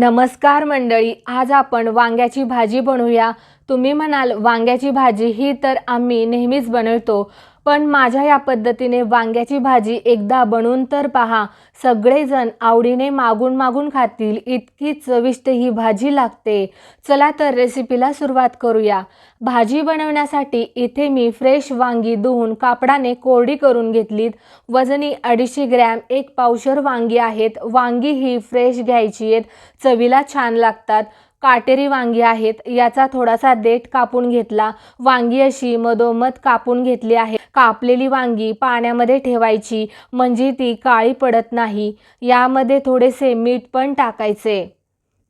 नमस्कार मंडळी आज आपण वांग्याची भाजी बनवूया. तुम्ही म्हणाल वांग्याची भाजी ही तर आम्ही नेहमीच बनवतो. पण माझ्या या पद्धतीने वांग्याची भाजी एकदा बनवून तर पहा सगळेजण आवडीने मागून मागून खातील इतकी चविष्ट ही भाजी लागते. चला तर रेसिपीला सुरुवात करूया. भाजी बनवण्यासाठी इथे मी फ्रेश वांगी धुवून कापडाने कोरडी करून घेतलीत. वजनी अडीचशे ग्रॅम एक पावशर वांगी आहेत. वांगी ही फ्रेश घ्यायची आहेत. चवीला छान लागतात. काटेरी वांगी आहेत. याचा थोडासा देठ कापून घेतला. वांगी अशी मधोमध कापून घेतली आहे. कापलेली वांगी पाण्यामध्ये ठेवायची म्हणजे ती काळी पडत नाही. यामध्ये थोडेसे मीठ पण टाकायचे.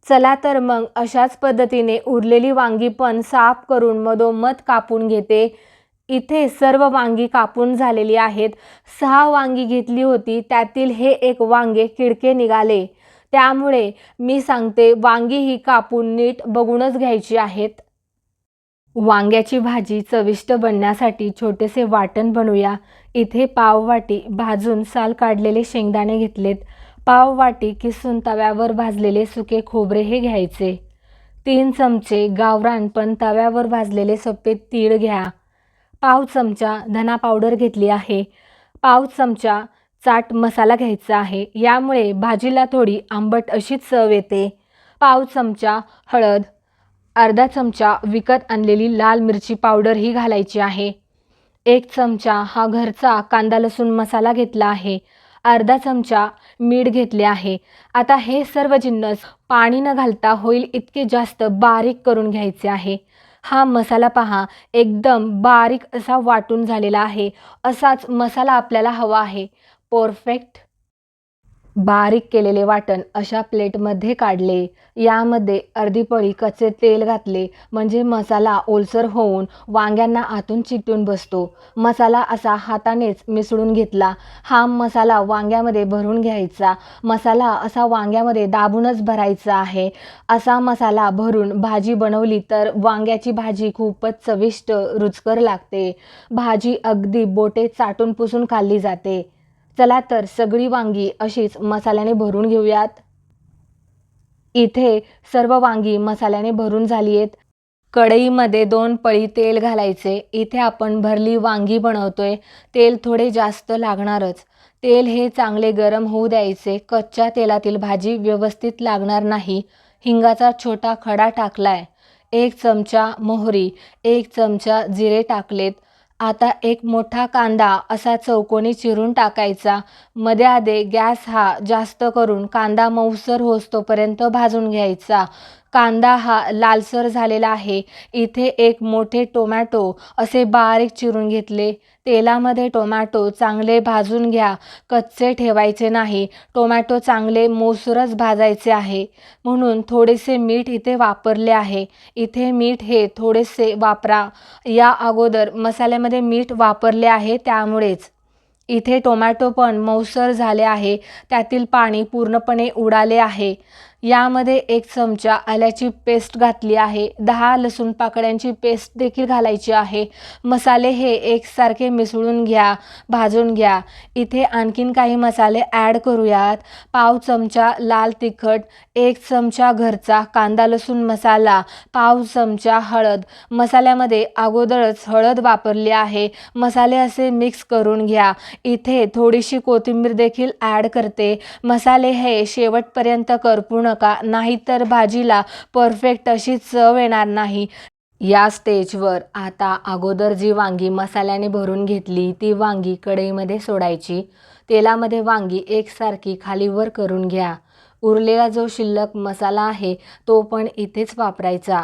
चला तर मग अशाच पद्धतीने उरलेली वांगी पण साफ करून मधोमध कापून घेते. इथे सर्व वांगी कापून झालेली आहेत. सहा वांगी घेतली होती. त्यातील हे एक वांगे किडके निघाले. त्यामुळे मी सांगते वांगी ही कापून नीट बघूनच घ्यायची आहेत. वांग्याची भाजी चविष्ट बनण्यासाठी छोटेसे वाटण बनवूया. इथे पाववाटी भाजून साल काढलेले शेंगदाणे घेतलेत. पाववाटी किसून तव्यावर भाजलेले सुके खोबरे हे घ्यायचे. तीन चमचे गावरान पण तव्यावर भाजलेले सफेद तीळ घ्या. पाव चमचा धना पावडर घेतली आहे. पाव चमचा चाट मसाला घ्यायचा आहे. यामुळे भाजीला थोडी आंबट अशी चव येते. पाव चमचा हळद अर्धा चमचा विकत आणलेली लाल मिरची पावडर ही घालायची आहे. एक चमचा हा घरचा कांदा लसूण मसाला घेतला आहे. अर्धा चमचा मीठ घेतले आहे. आता हे सर्व जिन्नस पाणी न घालता होईल इतके जास्त बारीक करून घ्यायचे आहे. हा मसाला पहा एकदम बारीक असा वाटून झालेला आहे. असाच मसाला आपल्याला हवा आहे. परफेक्ट बारीक केलेले वाटण अशा प्लेटमध्ये काढले. यामध्ये अर्धी पळी कच्चे तेल घातले. म्हणजे मसाला ओलसर होऊन वांग्यांना आतून चिटून बसतो. मसाला असा हातानेच मिसळून घेतला. हा मसाला वांग्यामध्ये भरून घ्यायचा. मसाला असा वांग्यामध्ये दाबूनच भरायचा आहे. असा मसाला भरून भाजी बनवली तर वांग्याची भाजी खूपच चविष्ट रुचकर लागते. भाजी अगदी बोटे चाटून पुसून खाल्ली जाते. चला तर सगळी वांगी अशीच मसाल्याने भरून घेऊयात. इथे सर्व वांगी मसाल्याने भरून झाली आहेत कढईमध्ये दोन पळी तेल घालायचे. इथे आपण भरली वांगी बनवतोय. तेल थोडे जास्त लागणारच. तेल हे चांगले गरम होऊ द्यायचे. कच्च्या तेलातील भाजी व्यवस्थित लागणार नाही. हिंगाचा छोटा खडा टाकलाय. एक चमचा मोहरी एक चमचा जिरे टाकलेत. आता एक मोठा कांदा असा चौकोनी चिरून टाकायचा. मध्ये आधे गॅस हा जास्त करून कांदा मऊसर होसतोपर्यंत भाजून घ्यायचा. कांदा हा लालसर झालेला आहे. इथे एक मोठे टोमॅटो असे बारीक चिरून घेतले. तेलामध्ये टोमॅटो चांगले भाजून घ्या. कच्चे ठेवायचे नाही. टोमॅटो चांगले मोसरच भाजायचे आहे. म्हणून थोडेसे मीठ इथे वापरले आहे. इथे मीठ हे थोडेसे वापरा. या अगोदर मसाल्यामध्ये मीठ वापरले आहे त्यामुळेच. इथे टोमॅटो पण मऊसर झाले आहे. त्यातील पाणी पूर्णपणे उडाले आहे. यामध्ये एक चमचा आल्याची पेस्ट घातली आहे. दहा लसूण पाकळ्यांची पेस्ट देखील घालायची आहे. मसाले हे एकसारखे मिसळून घ्या भाजून घ्या. इथे आणखीन काही मसाले ॲड करूयात. पाव चमचा लाल तिखट एक चमचा घरचा कांदा लसूण मसाला पाव चमचा हळद. मसाल्यामध्ये अगोदरच हळद वापरली आहे. मसाले असे मिक्स करून घ्या. इथे थोडीशी कोथिंबीर देखील ॲड करते. मसाले हे शेवटपर्यंत करपून नका नाहीतर भाजीला परफेक्ट अशी चव येणार नाही. या स्टेजवर आता अगोदर जी वांगी मसाल्याने भरून घेतली ती वांगी कढईमध्ये सोडायची. तेलामध्ये वांगी एकसारखी खालीवर करून घ्या. उरलेला जो शिल्लक मसाला आहे तो पण इथेच वापरायचा.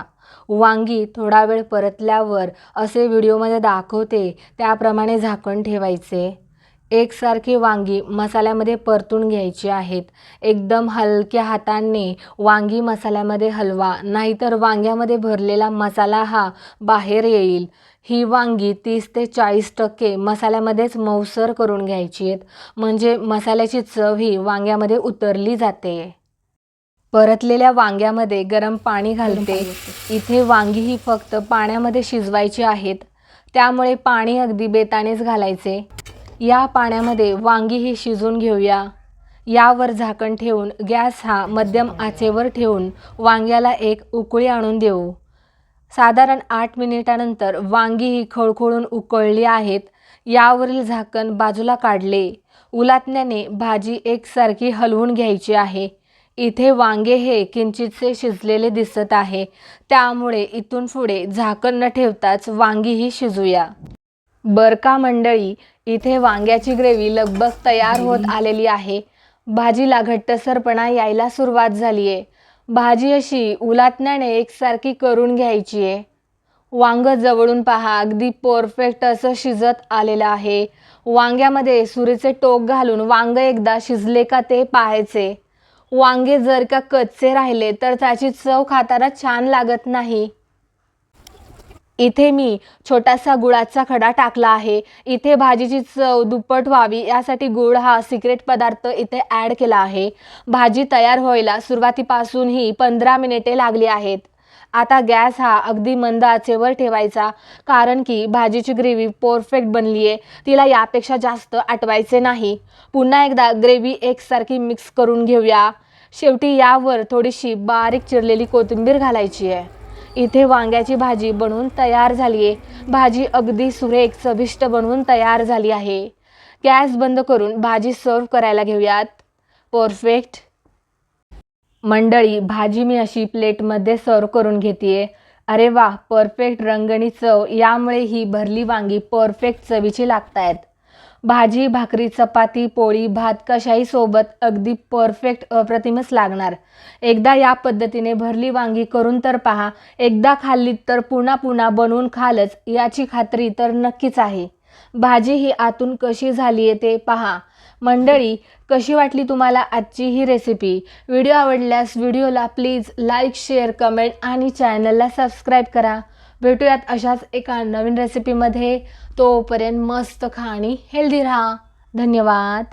वांगी थोडा वेळ परतल्यावर असे व्हिडिओमध्ये दाखवते त्याप्रमाणे झाकण ठेवायचे. एकसारखी वांगी मसाल्यामध्ये परतून घ्यायची आहेत. एकदम हलक्या हाताने वांगी मसाल्यामध्ये हलवा नाहीतर वांग्यामध्ये भरलेला मसाला हा बाहेर येईल. ही वांगी तीस ते चाळीस टक्के मसाल्यामध्येच मऊसर करून घ्यायची आहेत. म्हणजे मसाल्याची चव ही वांग्यामध्ये उतरली जाते. परतलेल्या वांग्यामध्ये गरम पाणी घालते. इथे वांगी ही फक्त पाण्यामध्ये शिजवायची आहेत. त्यामुळे पाणी अगदी बेतानेच घालायचे. या पाण्यामध्ये वांगी ही शिजून घेऊया. यावर झाकण ठेवून गॅस हा मध्यम आचेवर ठेवून वांग्याला एक उकळी आणून देऊ. साधारण आठ मिनिटानंतर वांगी ही खळखळून उकळली आहेत. यावरील झाकण बाजूला काढले. उलातण्याने भाजी एकसारखी हलवून घ्यायची आहे. इथे वांगे हे किंचितसे शिजलेले दिसत आहे. त्यामुळे इथून पुढे झाकण न ठेवताच वांगीही शिजूया. बरका मंडळी इथे वांग्याची ग्रेव्ही लगबग तयार होत आलेली आहे. भाजीला घट्टसरपणा यायला सुरुवात झाली आहे भाजी अशी उलातण्याने एकसारखी करून घ्यायची आहे वांग जवळून पहा अगदी परफेक्ट असं शिजत आलेलं आहे. वांग्यामध्ये सुरीचे टोक घालून वांग एकदा शिजले का ते पाहायचे. वांगे जर का कच्चे राहिले तर त्याची चव खाताना छान लागत नाही. इथे मी छोटासा गुळाचा खडा टाकला आहे. इथे भाजीची चव दुप्पट व्हावी यासाठी गुळ हा सिक्रेट पदार्थ इथे ॲड केला आहे. भाजी तयार व्हायला सुरुवातीपासून ही पंधरा मिनिटे लागली आहेत. आता गॅस हा अगदी मंद आचेवर ठेवायचा कारण की भाजीची ग्रेव्ही परफेक्ट बनली आहे तिला यापेक्षा जास्त आटवायचे नाही. पुन्हा एकदा ग्रेव्ही एकसारखी मिक्स करून घेऊया. शेवटी यावर थोडीशी बारीक चिरलेली कोथिंबीर घालायची आहे. इथे वांग्याची भाजी बनवून तयार झाली आहे. भाजी अगदी सुरेख चविष्ट बनवून तयार झाली आहे. गॅस बंद करून भाजी सर्व करायला घेऊयात. परफेक्ट. मंडळी भाजी मी अशी प्लेटमध्ये सर्व करून घेते अरे वा परफेक्ट रंगणी चव. यामुळे ही भरली वांगी परफेक्ट चवीची लागतायत. भाजी भाकरी चपाती पोळी भात कशाही सोबत अगदी परफेक्ट अप्रतिमच लागणार. एकदा या पद्धतीने भरली वांगी करून तर पहा एकदा खाल्लीत तर पुन्हा पुन्हा बनवून खालच याची खात्री तर नक्कीच आहे. भाजी ही आतून कशी झाली आहे ते पहा. मंडळी कशी वाटली तुम्हाला आजची ही रेसिपी व्हिडिओ आवडल्यास व्हिडिओला प्लीज लाईक शेअर कमेंट आणि चॅनलला सबस्क्राईब करा. भेटूयात अशाच एका नवीन रेसिपीमध्ये तोपर्यंत मस्त खा आणि हेल्दी राहा. धन्यवाद.